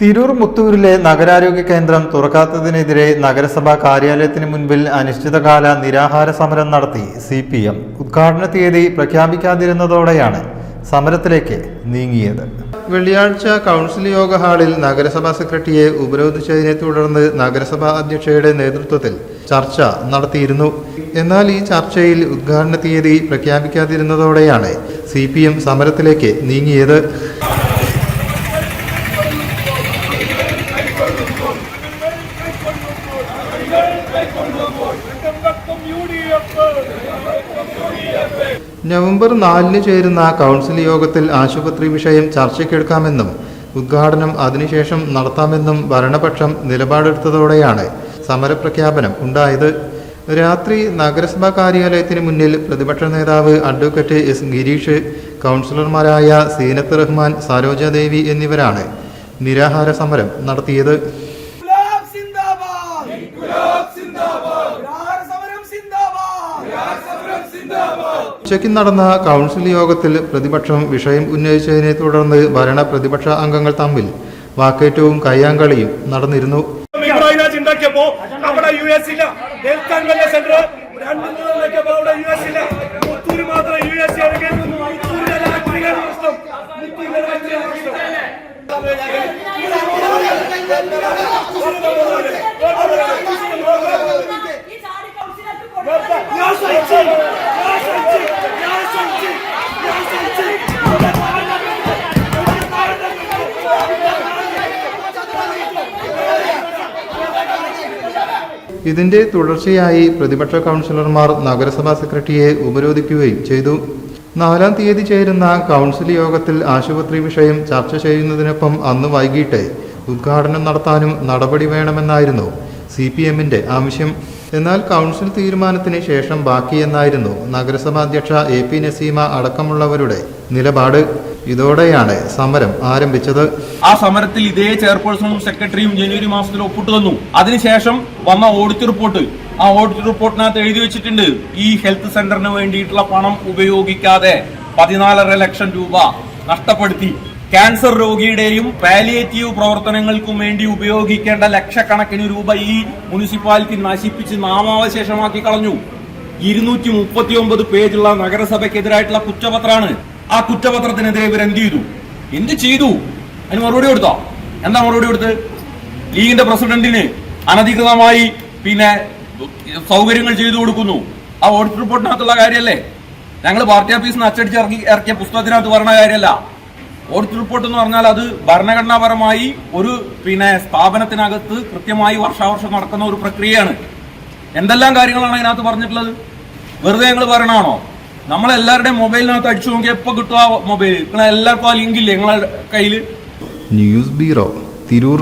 തിരൂർ മുത്തൂരിലെ നഗരാരോഗ്യ കേന്ദ്രം തുറക്കാത്തതിനെതിരെ നഗരസഭാ കാര്യാലയത്തിന് മുൻപിൽ അനിശ്ചിതകാല നിരാഹാര സമരം നടത്തി സി പി എം. ഉദ്ഘാടന തീയതി പ്രഖ്യാപിക്കാതിരുന്നതോടെയാണ് സമരത്തിലേക്ക് നീങ്ങിയത്. വെള്ളിയാഴ്ച കൗൺസിൽ യോഗ ഹാളിൽ നഗരസഭാ സെക്രട്ടറിയെ ഉപരോധിച്ചതിനെ തുടർന്ന് നഗരസഭാ അധ്യക്ഷയുടെ നേതൃത്വത്തിൽ ചർച്ച നടത്തിയിരുന്നു. എന്നാൽ ഈ ചർച്ചയിൽ ഉദ്ഘാടന തീയതി പ്രഖ്യാപിക്കാതിരുന്നതോടെയാണ് സി സമരത്തിലേക്ക് നീങ്ങിയത്. നവംബർ നാലിന് ചേരുന്ന കൗൺസിൽ യോഗത്തിൽ ആശുപത്രി വിഷയം ചർച്ചയ്ക്കെടുക്കാമെന്നും ഉദ്ഘാടനം അതിനുശേഷം നടത്താമെന്നും ഭരണപക്ഷം നിലപാടെടുത്തതോടെയാണ് സമരപ്രഖ്യാപനം ഉണ്ടായത്. രാത്രി നഗരസഭാ കാര്യാലയത്തിന് മുന്നിൽ പ്രതിപക്ഷ നേതാവ് അഡ്വക്കേറ്റ് എസ് ഗിരീഷ് കൗൺസിലർമാരായ സീനത്ത് റഹ്മാൻ സരോജാദേവി എന്നിവരാണ് നിരാഹാര സമരം നടത്തിയത്. ഉച്ചയ്ക്ക് നടന്ന കൗൺസിൽ യോഗത്തിൽ പ്രതിപക്ഷം വിഷയം ഉന്നയിച്ചതിനെ തുടർന്ന് ഭരണ പ്രതിപക്ഷ അംഗങ്ങൾ തമ്മിൽ വാക്കേറ്റവും കയ്യാങ്കളിയും നടന്നിരുന്നു. ഉണ്ടാക്കിയപ്പോ അവിടെ യു എസ് ഇല്ല ഡെൽറ്റാൻ വെല്ല സെന്റർ. രണ്ട് മൂന്ന് ഉണ്ടാക്കിയപ്പോ അവിടെ യു എസ് ഇല്ല. മുത്തൂര് മാത്രം യു എസ് ആണെങ്കിൽ മുത്തൂരിലെ രാഷ്ട്രീയ പ്രശ്നം. മുത്തൂരിലെ രാഷ്ട്രീയ പ്രശ്നം. ഇതിന്റെ തുടർച്ചയായി പ്രതിപക്ഷ കൗൺസിലർമാർ നഗരസഭാ സെക്രട്ടറിയെ ഉപരോധിക്കുകയും ചെയ്തു. നാലാം തീയതി ചേരുന്ന കൗൺസിൽ യോഗത്തിൽ ആശുപത്രി വിഷയം ചർച്ച ചെയ്യുന്നതിനൊപ്പം അന്ന് വൈകിട്ട് ഉദ്ഘാടനം നടത്താനും നടപടി വേണമെന്നായിരുന്നു സി പി എമ്മിന്റെ ആവശ്യം. എന്നാൽ കൗൺസിൽ തീരുമാനത്തിന് ശേഷം ബാക്കിയെന്നായിരുന്നു നഗരസഭാ അധ്യക്ഷ എ പി നസീമ അടക്കമുള്ളവരുടെ നിലപാട്. ഇതോടെയാണ് സമരം ആരംഭിച്ചത്. ആ സമരത്തിൽ ഇതേ ചെയർപേഴ്സണും സെക്രട്ടറിയും ജനുവരി മാസത്തിൽ ഒപ്പിട്ട് തന്നു. അതിനുശേഷം വന്ന ഓഡിറ്റ് റിപ്പോർട്ട് ആ ഓഡിറ്റ് റിപ്പോർട്ടിനകത്ത് എഴുതി വെച്ചിട്ടുണ്ട് ഈ ഹെൽത്ത് സെന്ററിന് വേണ്ടിയിട്ടുള്ള പണം ഉപയോഗിക്കാതെ പതിനാലര ലക്ഷം രൂപ നഷ്ടപ്പെടുത്തി. ക്യാൻസർ രോഗിയുടെയും പാലിയേറ്റീവ് പ്രവർത്തനങ്ങൾക്കും വേണ്ടി ഉപയോഗിക്കേണ്ട ലക്ഷക്കണക്കിന് രൂപ ഈ മുനിസിപ്പാലിറ്റി നശിപ്പിച്ച് നാമാവശേഷമാക്കി കളഞ്ഞു. ഇരുന്നൂറ്റി മുപ്പത്തി ഒമ്പത് പേജുള്ള നഗരസഭയ്ക്കെതിരായിട്ടുള്ള കുറ്റപത്രമാണ് ആ കുറ്റപത്രത്തിനെതിരെ ഇവർ എന്ത് ചെയ്തു? എന്ത് ചെയ്തു? അതിന് മറുപടി കൊടുത്തോ? എന്താ മറുപടി കൊടുത്ത്? ലീഗിന്റെ പ്രസിഡന്റിന് അനധികൃതമായി പിന്നെ സൗകര്യങ്ങൾ ചെയ്തു കൊടുക്കുന്നു. ആ ഓഡിറ്റ് റിപ്പോർട്ടിനകത്തുള്ള കാര്യമല്ലേ ഞങ്ങൾ പാർട്ടി ഓഫീസിൽ നിന്ന് അച്ചടിച്ച് ഇറക്കി ഇറക്കിയ പുസ്തകത്തിനകത്ത് പറഞ്ഞ കാര്യമല്ല. ഓഡിറ്റ് റിപ്പോർട്ട് എന്ന് പറഞ്ഞാൽ അത് ഭരണഘടനാപരമായി ഒരു പിന്നെ സ്ഥാപനത്തിനകത്ത് കൃത്യമായി വർഷാവർഷം നടക്കുന്ന ഒരു പ്രക്രിയയാണ്. എന്തെല്ലാം കാര്യങ്ങളാണ് അതിനകത്ത് പറഞ്ഞിട്ടുള്ളത്? വെറുതെ ഞങ്ങൾ പറയണാണോ നമ്മളെല്ലാവരുടെയും മൊബൈലിനകത്ത് അടിച്ചു നോക്കി എപ്പോൾ കിട്ടും ആ മൊബൈൽ നിങ്ങൾ എല്ലാവർക്കും ആ ലിങ്ക് ഇല്ലേ? നിങ്ങളുടെ കയ്യിൽ ന്യൂസ് ബ്യൂറോ തിരൂർ